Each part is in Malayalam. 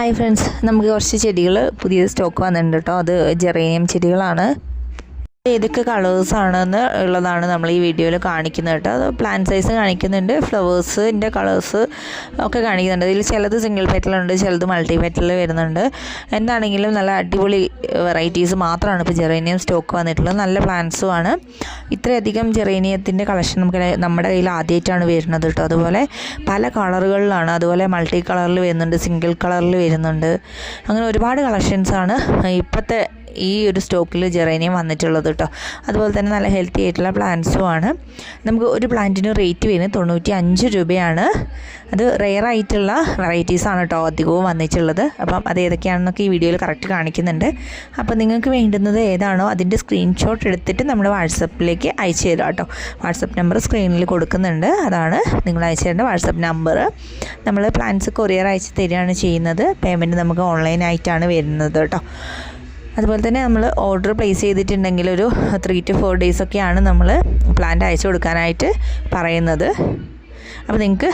ഹായ് ഫ്രണ്ട്സ് നമുക്ക് കുറച്ച് ചെടികൾ പുതിയ സ്റ്റോക്ക് വന്നിട്ടുണ്ട് കേട്ടോ അത് ജെറേനിയം ചെടികളാണ്. ഏതൊക്കെ കളേഴ്സ് ആണെന്ന് ഉള്ളതാണ് നമ്മൾ ഈ വീഡിയോയിൽ കാണിക്കുന്നത് കേട്ടോ. അത് പ്ലാന്റ് സൈസ് കാണിക്കുന്നുണ്ട് ഫ്ലവേഴ്സിന്റെ കളേഴ്സ് ഒക്കെ കാണിക്കുന്നുണ്ട്. ഇതിൽ ചിലത് സിംഗിൾ പെറ്റലുണ്ട് ചിലത് മൾട്ടി പെറ്റൽ വരുന്നുണ്ട്. എന്താണെങ്കിലും നല്ല അടിപൊളി വെറൈറ്റീസ് മാത്രമാണ് ഇപ്പോൾ ജെറേനിയം സ്റ്റോക്ക് വന്നിട്ടുള്ളത്. നല്ല പ്ലാന്റ്സും ആണ്. ഇത്രയധികം ജെറേനിയത്തിന്റെ കളക്ഷൻ നമുക്ക് നമ്മുടെ കയ്യിൽ ആദ്യമായിട്ടാണ് വരുന്നത് കേട്ടോ. അതുപോലെ പല കളറുകളിലാണ് അതുപോലെ മൾട്ടി കളറിൽ വരുന്നുണ്ട് സിംഗിൾ കളറിൽ വരുന്നുണ്ട്. അങ്ങനെ ഒരുപാട് കളക്ഷൻസാണ് ഇപ്പോഴത്തെ ഈ ഒരു സ്റ്റോക്കിൽ ജെറേനിയം വന്നിട്ടുള്ളത് കേട്ടോ. അതുപോലെ തന്നെ നല്ല ഹെൽത്തി ആയിട്ടുള്ള പ്ലാന്റ്സും ആണ്. നമുക്ക് ഒരു പ്ലാന്റിന് റേറ്റ് വരുന്നത് തൊണ്ണൂറ്റി അഞ്ച് രൂപയാണ്. അത് റെയർ ആയിട്ടുള്ള വെറൈറ്റീസ് ആണ് കേട്ടോ അധികവും വന്നിട്ടുള്ളത്. അപ്പം അത് ഏതൊക്കെയാണെന്നൊക്കെ ഈ വീഡിയോയിൽ കറക്റ്റ് കാണിക്കുന്നുണ്ട്. അപ്പം നിങ്ങൾക്ക് വേണ്ടുന്നത് ഏതാണോ അതിന്റെ സ്ക്രീൻഷോട്ട് എടുത്തിട്ട് നമ്മുടെ വാട്സപ്പിലേക്ക് അയച്ചു തരാം കേട്ടോ. വാട്സപ്പ് നമ്പർ സ്ക്രീനിൽ കൊടുക്കുന്നുണ്ട്. അതാണ് നിങ്ങൾ അയച്ചു തരേണ്ട വാട്സപ്പ് നമ്പർ നമ്മൾ പ്ലാൻസ് കൊറിയർ അയച്ച് തരികയാണ് ചെയ്യുന്നത്. പേയ്മെന്റ് നമുക്ക് ഓൺലൈനായിട്ടാണ് വരുന്നത് കേട്ടോ. അതുപോലെ തന്നെ നമ്മൾ ഓർഡർ പ്ലേസ് ചെയ്തിട്ടുണ്ടെങ്കിൽ ഒരു ത്രീ ടു ഫോർ ഡേയ്സ് ഒക്കെയാണ് നമ്മൾ പ്ലാന്റ് അയച്ചു കൊടുക്കാനായിട്ട് പറയുന്നത്. അപ്പോൾ നിങ്ങൾക്ക്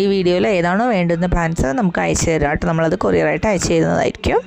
ഈ വീഡിയോയിൽ ഏതാണോ വേണ്ടുന്ന പ്ലാൻസ് നമുക്ക് അയച്ചു തരാം. കേട്ടോ നമ്മളത് കൊറിയറായിട്ട് അയച്ചു തരുന്നതായിരിക്കും.